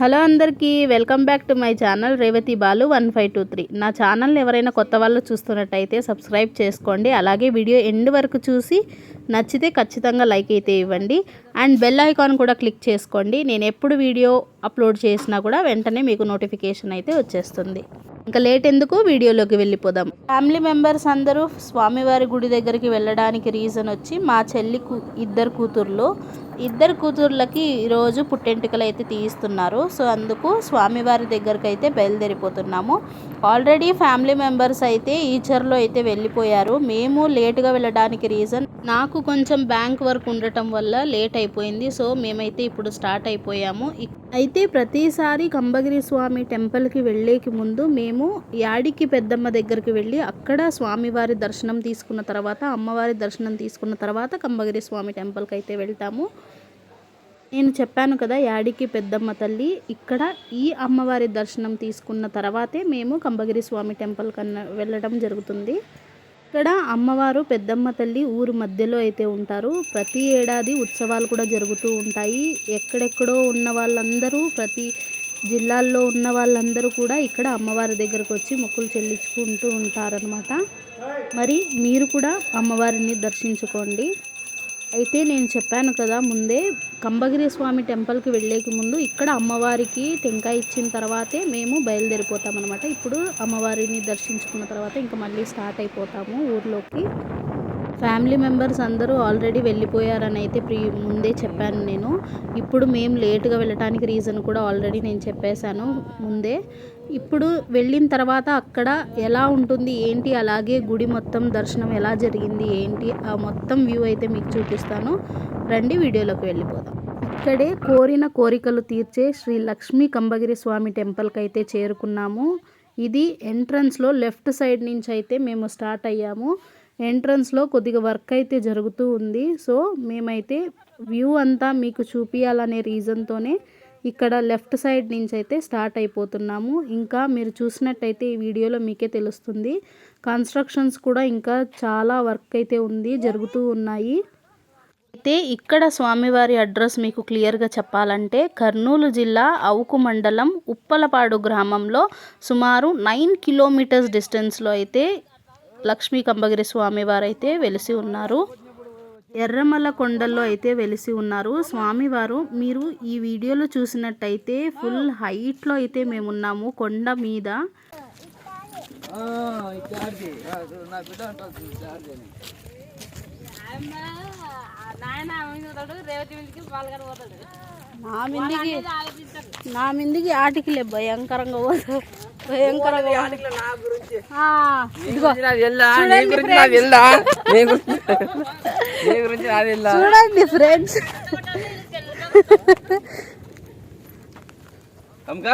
Hello అందరికీ welcome back to my channel Revathi Balu one five two three. నా ఛానల్ని ఎవరైనా కొత్త వాళ్ళు చూస్తున్నట్టయితే సబ్స్క్రైబ్ చేసుకోండి. అలాగే వీడియో ఎండ్ వరకు చూసి నచ్చితే ఖచ్చితంగా లైక్ అయితే ఇవ్వండి. అండ్ బెల్ ఐకాన్ కూడా క్లిక్ చేసుకోండి. నేను ఎప్పుడు వీడియో అప్లోడ్ చేసినా కూడా వెంటనే మీకు నోటిఫికేషన్ అయితే వచ్చేస్తుంది. ఇంకా లేట్ ఎందుకు? వీడియోలోకి వెళ్ళిపోదాం. ఫ్యామిలీ మెంబర్స్ అందరూ స్వామివారి గుడి దగ్గరికి వెళ్ళడానికి రీజన్ వచ్చి మా చెల్లి కూ ఇద్దరు కూతుర్లు. ఇద్దరు కూతుర్లకి ఈరోజు పుట్టెంటుకలు అయితే తీయిస్తున్నారు. సో అందుకు స్వామివారి దగ్గరికి అయితే బయలుదేరిపోతున్నాము. ఆల్రెడీ ఫ్యామిలీ మెంబర్స్ అయితే ఈచర్లో అయితే వెళ్ళిపోయారు. మేము లేటుగా వెళ్ళడానికి రీజన్ నాకు కొంచెం బ్యాంక్ వర్క్ ఉండటం వల్ల లేట్ అయిపోయింది. సో మేమైతే ఇప్పుడు స్టార్ట్ అయిపోయాము. అయితే ప్రతిసారి కంబగిరి స్వామి టెంపుల్కి వెళ్ళేకి ముందు మేము యాడికి పెద్దమ్మ దగ్గరికి వెళ్ళి అక్కడ స్వామివారి దర్శనం తీసుకున్న తర్వాత అమ్మవారి దర్శనం తీసుకున్న తర్వాత కంబగిరి స్వామి టెంపుల్కి అయితే వెళ్తాము. నేను చెప్పాను కదా యాడికి పెద్దమ్మ తల్లి ఇక్కడ ఈ అమ్మవారి దర్శనం తీసుకున్న తర్వాతే మేము కంబగిరి స్వామి టెంపుల్ కన్నా వెళ్ళడం జరుగుతుంది. ఇక్కడ అమ్మవారు పెద్దమ్మ తల్లి ఊరు మధ్యలో అయితే ఉంటారు. ప్రతి ఏడాది ఉత్సవాలు కూడా జరుగుతూ ఉంటాయి. ఎక్కడెక్కడో ఉన్న వాళ్ళందరూ ప్రతి జిల్లాల్లో ఉన్న వాళ్ళందరూ కూడా ఇక్కడ అమ్మవారి దగ్గరకు వచ్చి మొక్కులు చెల్లించుకుంటూ ఉంటారనమాట మరి మీరు కూడా అమ్మవారిని దర్శించుకోండి. అయితే నేను చెప్పాను కదా ముందే కంబగిరి స్వామి టెంపుల్కి వెళ్ళేకి ముందు ఇక్కడ అమ్మవారికి టెంకాయ ఇచ్చిన తర్వాతే మేము బయలుదేరిపోతాం అనమాట ఇప్పుడు అమ్మవారిని దర్శించుకున్న తర్వాత ఇంకా మళ్ళీ స్టార్ట్ అయిపోతాము ఊర్లోకి. ఫ్యామిలీ మెంబర్స్ అందరూ ఆల్రెడీ వెళ్ళిపోయారని అయితే ప్రీ ముందే చెప్పాను నేను. ఇప్పుడు మేము లేటుగా వెళ్ళటానికి రీజన్ కూడా ఆల్రెడీ నేను చెప్పేశాను ముందే. ఇప్పుడు వెళ్ళిన తర్వాత అక్కడ ఎలా ఉంటుంది ఏంటి అలాగే గుడి మొత్తం దర్శనం ఎలా జరిగింది ఏంటి ఆ మొత్తం వ్యూ అయితే మీకు చూపిస్తాను. రండి వీడియోలోకి వెళ్ళిపోదాం. ఇక్కడే కోరిన కోరికలు తీర్చే శ్రీ లక్ష్మీ కంబగిరి స్వామి టెంపుల్కి అయితే చేరుకున్నాము. ఇది ఎంట్రన్స్లో లెఫ్ట్ సైడ్ నుంచి అయితే మేము స్టార్ట్ అయ్యాము. ఎంట్రన్స్లో కొద్దిగా వర్క్ అయితే జరుగుతూ ఉంది. సో మేమైతే వ్యూ అంతా మీకు చూపించాలనే రీజన్తోనే ఇక్కడ లెఫ్ట్ సైడ్ నుంచి అయితే స్టార్ట్ అయిపోతున్నాము. ఇంకా మీరు చూసినట్టయితే ఈ వీడియోలో మీకే తెలుస్తుంది. కన్స్ట్రక్షన్స్ కూడా ఇంకా చాలా వర్క్ అయితే ఉంది జరుగుతూ ఉన్నాయి. అయితే ఇక్కడ స్వామివారి అడ్రస్ మీకు క్లియర్గా చెప్పాలంటే కర్నూలు జిల్లా అవుకు మండలం ఉప్పలపాడు గ్రామంలో సుమారు నైన్ కిలోమీటర్స్ డిస్టెన్స్లో అయితే లక్ష్మీ కంబగిరి స్వామి వారైతే వెలిసి ఉన్నారు. ఎర్రమల్ల కొండల్లో అయితే వెలిసి ఉన్నారు. స్వామివారు మీరు ఈ వీడియోలో చూసినట్టయితే ఫుల్ హైట్లో అయితే మేమున్నాము కొండ మీద. నా మిందికి నా మిందికి ఆటికిలే భయంకరంగా పోతాడు భయంకరంగా ఇదిగో చూడండి ఫ్రెండ్స్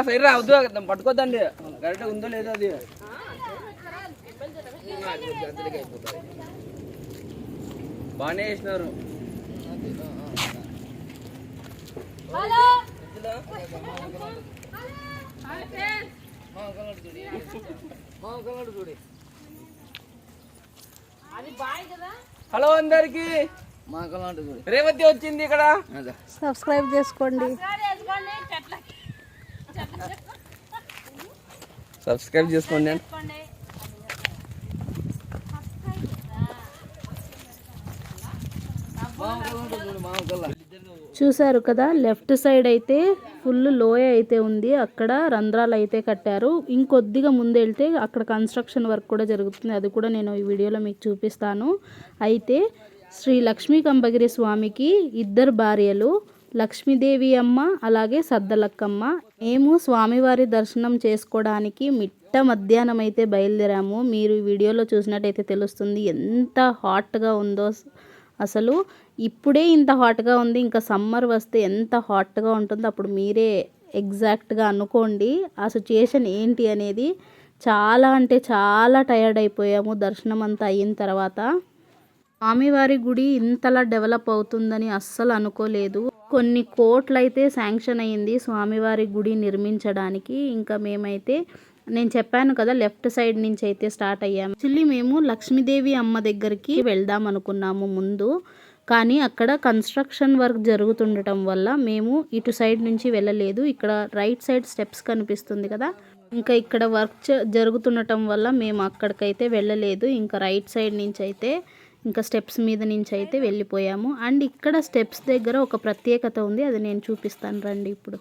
సైడ్ రావద్దు పట్టుకోద్దండి కరెక్ట్ ఉందో లేదో అది బాగానే వేసినారు హలో. అందరికి. రేవతి వచ్చింది ఇక్కడ. సబ్స్క్రైబ్ చేసుకోండి. సబ్స్క్రైబ్ చేసుకోండి. చూశారు కదా లెఫ్ట్ సైడ్ అయితే ఫుల్ లోయ అయితే ఉంది. అక్కడ రంధ్రాలు అయితే కట్టారు. ఇంకొద్దిగా ముందు వెళ్తే అక్కడ కన్స్ట్రక్షన్ వర్క్ కూడా జరుగుతుంది. అది కూడా నేను ఈ వీడియోలో మీకు చూపిస్తాను. అయితే శ్రీ లక్ష్మీ కంబగిరి స్వామికి ఇద్దరు భార్యలు లక్ష్మీదేవి అమ్మ అలాగే సద్దలక్కమ్మ. మేము స్వామివారి దర్శనం చేసుకోవడానికి మిట్ట మధ్యాహ్నం అయితే బయలుదేరాము. మీరు వీడియోలో చూసినట్టయితే తెలుస్తుంది ఎంత హాట్గా ఉందో. అసలు ఇప్పుడే ఇంత హాట్గా ఉంది ఇంకా సమ్మర్ వస్తే ఎంత హాట్గా ఉంటుందో అప్పుడు మీరే ఎగ్జాక్ట్గా అనుకోండి. ఆ సిచ్యుయేషన్ ఏంటి అనేది చాలా అంటే చాలా టయర్డ్ అయిపోయాము దర్శనం అంతా అయిన తర్వాత. స్వామివారి గుడి ఇంతలా డెవలప్ అవుతుందని అస్సలు అనుకోలేదు. కొన్ని కోట్లు అయితే శాంక్షన్ అయ్యింది స్వామివారి గుడి నిర్మించడానికి. ఇంకా మేమైతే నేను చెప్పాను కదా లెఫ్ట్ సైడ్ నుంచి అయితే స్టార్ట్ అయ్యాము యాక్చువల్లీ మేము లక్ష్మీదేవి అమ్మ దగ్గరికి వెళ్దాం అనుకున్నాము ముందు. కానీ అక్కడ కన్స్ట్రక్షన్ వర్క్ జరుగుతుండటం వల్ల మేము ఇటు సైడ్ నుంచి వెళ్ళలేదు. ఇక్కడ రైట్ సైడ్ స్టెప్స్ కనిపిస్తుంది కదా. ఇంకా ఇక్కడ వర్క్ జరుగుతుండటం వల్ల మేము అక్కడికైతే వెళ్ళలేదు. ఇంకా రైట్ సైడ్ నుంచి అయితే ఇంకా స్టెప్స్ మీద నుంచి అయితే వెళ్ళిపోయాము. అండ్ ఇక్కడ స్టెప్స్ దగ్గర ఒక ప్రత్యేకత ఉంది అది నేను చూపిస్తాను రండి ఇప్పుడు.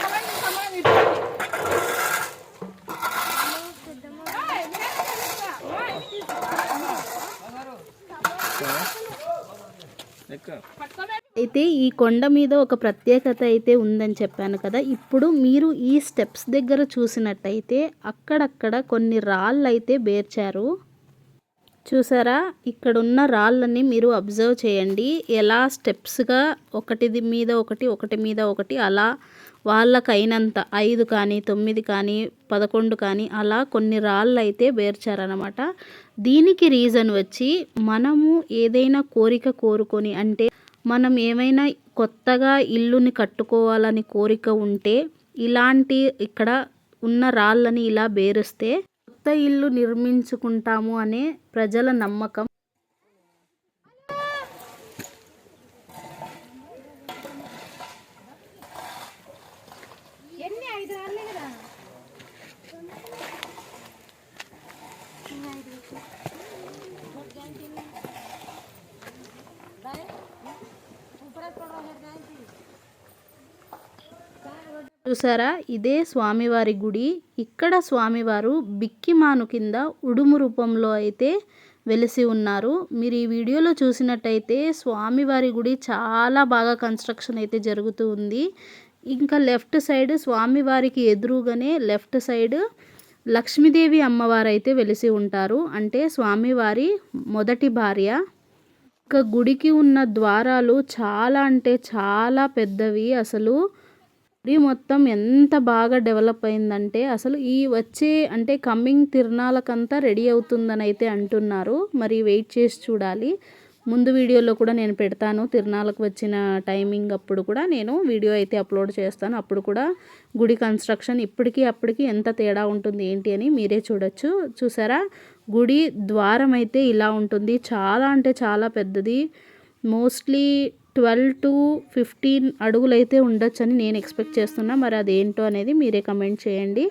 అయితే ఈ కొండ మీద ఒక ప్రత్యేకత అయితే ఉందని చెప్పాను కదా ఇప్పుడు మీరు ఈ స్టెప్స్ దగ్గర చూసినట్టయితే అక్కడక్కడ కొన్ని రాళ్ళు అయితే బేర్చారు. చూసారా? ఇక్కడ ఉన్న రాళ్ళని మీరు అబ్జర్వ్ చేయండి. ఎలా స్టెప్స్గా ఒకటిది మీద ఒకటి ఒకటి మీద ఒకటి అలా వాళ్ళకైనంత ఐదు కానీ తొమ్మిది కానీ పదకొండు కానీ అలా కొన్ని రాళ్ళు అయితే బేర్చారనమాట దీనికి రీజన్ వచ్చి మనము ఏదైనా కోరిక కోరుకొని అంటే మనం ఏమైనా కొత్తగా ఇల్లుని కట్టుకోవాలని కోరిక ఉంటే ఇలాంటి ఇక్కడ ఉన్న రాళ్ళని ఇలా బేరిస్తే కొత్త ఇల్లు నిర్మించుకుంటాము అనే ప్రజల నమ్మకం. చూసారా? ఇదే స్వామివారి గుడి. ఇక్కడ స్వామివారు బిక్కిమాను కింద ఉడుము రూపంలో అయితే వెలిసి ఉన్నారు. మీరు ఈ వీడియోలో చూసినట్టయితే స్వామివారి గుడి చాలా బాగా కన్స్ట్రక్షన్ అయితే జరుగుతూ ఉంది. ఇంకా లెఫ్ట్ సైడ్ స్వామివారికి ఎదురుగానే లెఫ్ట్ సైడ్ లక్ష్మీదేవి అమ్మవారు అయితే వెలిసి ఉంటారు. అంటే స్వామివారి మొదటి భార్య. ఇంకా గుడికి ఉన్న ద్వారాలు చాలా అంటే చాలా పెద్దవి. అసలు గుడి మొత్తం ఎంత బాగా డెవలప్ అయిందంటే అసలు ఈ వచ్చే అంటే కమ్మింగ్ తిరునాళ్ళకంతా రెడీ అవుతుందని అయితే అంటున్నారు. మరి వెయిట్ చేసి చూడాలి. ముందు వీడియోలో కూడా నేను పెడతాను. తిరునాళ్ళకు వచ్చిన టైమింగ్ అప్పుడు కూడా నేను వీడియో అయితే అప్లోడ్ చేస్తాను. అప్పుడు కూడా గుడి కన్స్ట్రక్షన్ ఇప్పటికీ అప్పటికి ఎంత తేడా ఉంటుంది ఏంటి అని మీరే చూడొచ్చు. చూసారా? గుడి ద్వారం అయితే ఇలా ఉంటుంది. చాలా అంటే చాలా పెద్దది. మోస్ట్లీ ట్వెల్వ్ టు ఫిఫ్టీన్ అడుగులు అయితే ఉండొచ్చని నేను ఎక్స్పెక్ట్ చేస్తున్నా. మరి అదేంటో అనేది మీరే కమెంట్ చేయండి.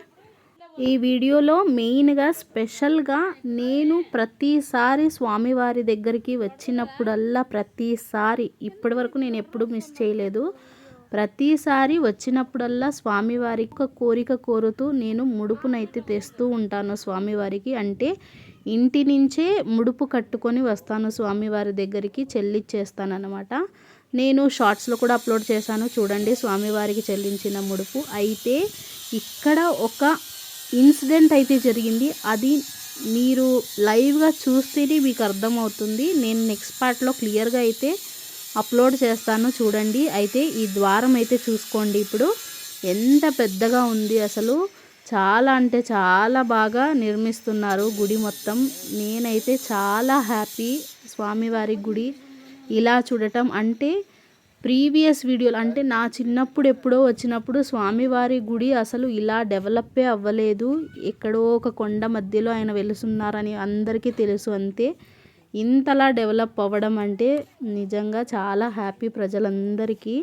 ఈ వీడియోలో మెయిన్గా స్పెషల్గా నేను ప్రతిసారి స్వామివారి దగ్గరికి వచ్చినప్పుడల్లా ప్రతిసారి ఇప్పటి వరకు నేను ఎప్పుడు మిస్ చేయలేదు. ప్రతిసారి వచ్చినప్పుడల్లా స్వామివారి యొక్క కోరిక కోరుతూ నేను ముడుపునైతే తెస్తూ ఉంటాను స్వామివారికి. అంటే ఇంటి నుంచే ముడుపు కట్టుకొని వస్తాను స్వామివారి దగ్గరికి చెల్లిచ్చేస్తానన్నమాట. నేను షార్ట్స్లో కూడా అప్లోడ్ చేశాను. చూడండి స్వామివారికి చెల్లించిన ముడుపు. అయితే ఇక్కడ ఒక ఇన్సిడెంట్ అయితే జరిగింది. అది మీరు లైవ్గా చూస్తేనే మీకు అర్థమవుతుంది. నేను నెక్స్ట్ పార్ట్లో క్లియర్గా అయితే అప్లోడ్ చేస్తాను చూడండి. అయితే ఈ ద్వారం అయితే చూసుకోండి ఇప్పుడు. ఎంత పెద్దగా ఉంది అసలు. చాలా అంటే చాలా బాగా నిర్మిస్తున్నారు గుడి మొత్తం. నేనైతే చాలా హ్యాపీ. స్వామివారి గుడి ఇలా చూడటం అంటే ప్రీవియస్ వీడియోలు అంటే నా చిన్నప్పుడు ఎప్పుడో వచ్చినప్పుడు స్వామివారి గుడి అసలు ఇలా డెవలపే అవ్వలేదు. ఎక్కడో ఒక కొండ మధ్యలో ఆయన వెలుసున్నారని అందరికీ తెలుసు అంతే. ఇంతలా డెవలప్ అవ్వడం అంటే నిజంగా చాలా హ్యాపీ ప్రజలందరికీ.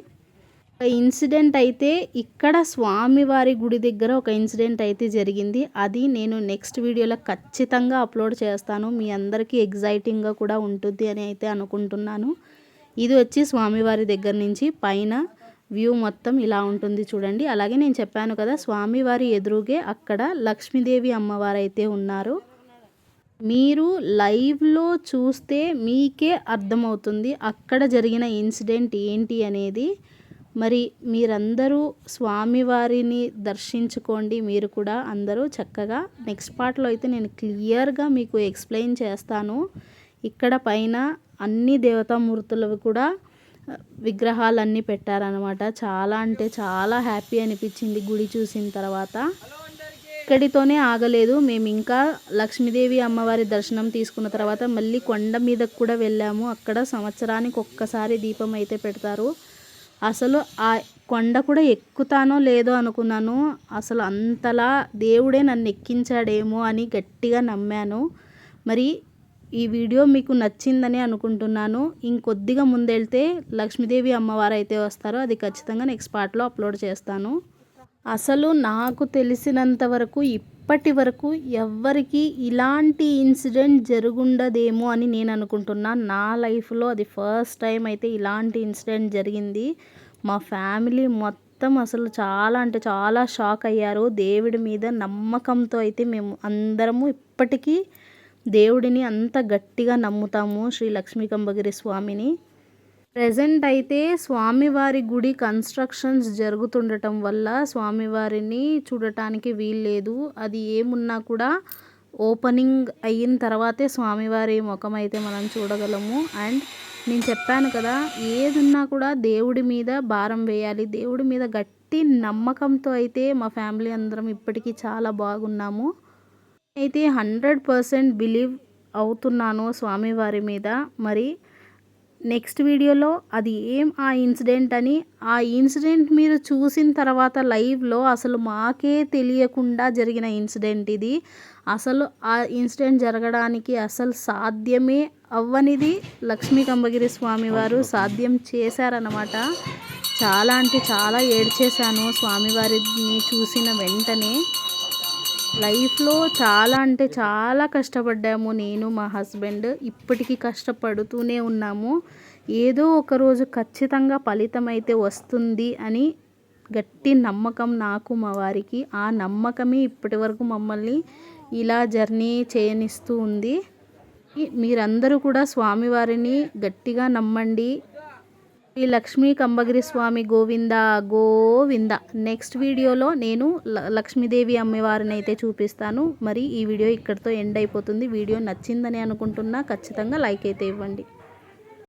ఒక ఇన్సిడెంట్ అయితే ఇక్కడ స్వామివారి గుడి దగ్గర ఒక ఇన్సిడెంట్ అయితే జరిగింది. అది నేను నెక్స్ట్ వీడియోలో ఖచ్చితంగా అప్లోడ్ చేస్తాను. మీ అందరికీ ఎగ్జైటింగ్గా కూడా ఉంటుంది అని అయితే అనుకుంటున్నాను. ఇది వచ్చి స్వామివారి దగ్గర నుంచి పైన వ్యూ మొత్తం ఇలా ఉంటుంది చూడండి. అలాగే నేను చెప్పాను కదా స్వామివారి ఎదురుగే అక్కడ లక్ష్మీదేవి అమ్మవారు అయితే ఉన్నారు. మీరు లైవ్లో చూస్తే మీకే అర్థమవుతుంది అక్కడ జరిగిన ఇన్సిడెంట్ ఏంటి అనేది. మరి మీరందరూ స్వామివారిని దర్శించుకోండి. మీరు కూడా అందరూ చక్కగా నెక్స్ట్ పార్ట్లో అయితే నేను క్లియర్గా మీకు ఎక్స్ప్లెయిన్ చేస్తాను. ఇక్కడ పైన అన్ని దేవతామూర్తులవి కూడా విగ్రహాలన్నీ పెట్టారనమాట చాలా అంటే చాలా హ్యాపీ అనిపించింది గుడి చూసిన తర్వాత. ఇక్కడితోనే ఆగలేదు. మేము ఇంకా లక్ష్మీదేవి అమ్మవారి దర్శనం తీసుకున్న తర్వాత మళ్ళీ కొండ మీదకు కూడా వెళ్ళాము. అక్కడ సంవత్సరానికి ఒక్కసారి దీపం అయితే పెడతారు. అసలు ఆ కొండ కూడా ఎక్కుతానో లేదో అనుకున్నాను. అసలు అంతలా దేవుడే నన్ను ఎక్కించాడేమో అని గట్టిగా నమ్మాను. మరి ఈ వీడియో మీకు నచ్చిందని అనుకుంటున్నాను. ఇంకొద్దిగా ముందెళ్తే లక్ష్మీదేవి అమ్మవారు అయితే వస్తారో అది ఖచ్చితంగా నెక్స్ట్ పార్ట్లో అప్లోడ్ చేస్తాను. అసలు నాకు తెలిసినంత వరకు ఇప్పటి వరకు ఎవ్వరికి ఇలాంటి ఇన్సిడెంట్ జరుగుండదేమో అని నేను అనుకుంటున్నా. నా లైఫ్లో అది ఫస్ట్ టైం అయితే ఇలాంటి ఇన్సిడెంట్ జరిగింది. మా ఫ్యామిలీ మొత్తం అసలు చాలా అంటే చాలా షాక్ అయ్యారు. దేవుడి మీద నమ్మకంతో అయితే మేము అందరము ఇప్పటికీ దేవుడిని అంత గట్టిగా నమ్ముతాము శ్రీ లక్ష్మీకంబగిరి స్వామిని. ప్రజెంట్ అయితే స్వామివారి గుడి కన్స్ట్రక్షన్స్ జరుగుతుండటం వల్ల స్వామివారిని చూడటానికి వీల్లేదు. అది ఏమున్నా కూడా ఓపెనింగ్ అయిన తర్వాతే స్వామివారి ముఖం అయితే మనం చూడగలము. అండ్ నేను చెప్పాను కదా ఏదున్నా కూడా దేవుడి మీద భారం వేయాలి. దేవుడి మీద గట్టి నమ్మకంతో అయితే మా ఫ్యామిలీ అందరం ఇప్పటికీ చాలా బాగున్నాము. అయితే హండ్రెడ్ పర్సెంట్ బిలీవ్ అవుతున్నాను స్వామివారి మీద. మరి నెక్స్ట్ వీడియోలో అది ఏం ఆ ఇన్సిడెంట్ అని ఆ ఇన్సిడెంట్ మీరు చూసిన తర్వాత లైవ్లో అసలు మాకే తెలియకుండా జరిగిన ఇన్సిడెంట్ ఇది. అసలు ఆ ఇన్సిడెంట్ జరగడానికి అసలు సాధ్యమే అవ్వనిది లక్ష్మీ కంబగిరి స్వామి వారు సాధ్యం చేశారనమాట చాలా అంటే చాలా ఏడ్చేశాను స్వామివారిని చూసిన వెంటనే. లైఫ్లో చాలా అంటే చాలా కష్టపడ్డాము నేను మా హస్బెండ్. ఇప్పటికీ కష్టపడుతూనే ఉన్నాము. ఏదో ఒక రోజు ఖచ్చితంగా ఫలితం అయితే వస్తుంది అని గట్టి నమ్మకం నాకు మా వారికి. ఆ నమ్మకమే ఇప్పటి వరకు మమ్మల్ని ఇలా జర్నీ చేయనిస్తూ ఉంది. మీరందరూ కూడా స్వామివారిని గట్టిగా నమ్మండి. శ్రీ లక్ష్మీ కంబగిరి స్వామి గోవింద గోవింద. నెక్స్ట్ వీడియోలో నేను ల- లక్ష్మీదేవి అమ్మవారిని అయితే చూపిస్తాను. మరి ఈ వీడియో ఇక్కడితో ఎండ్ అయిపోతుంది. వీడియో నచ్చిందని అనుకుంటున్నా ఖచ్చితంగా లైక్ అయితే ఇవ్వండి.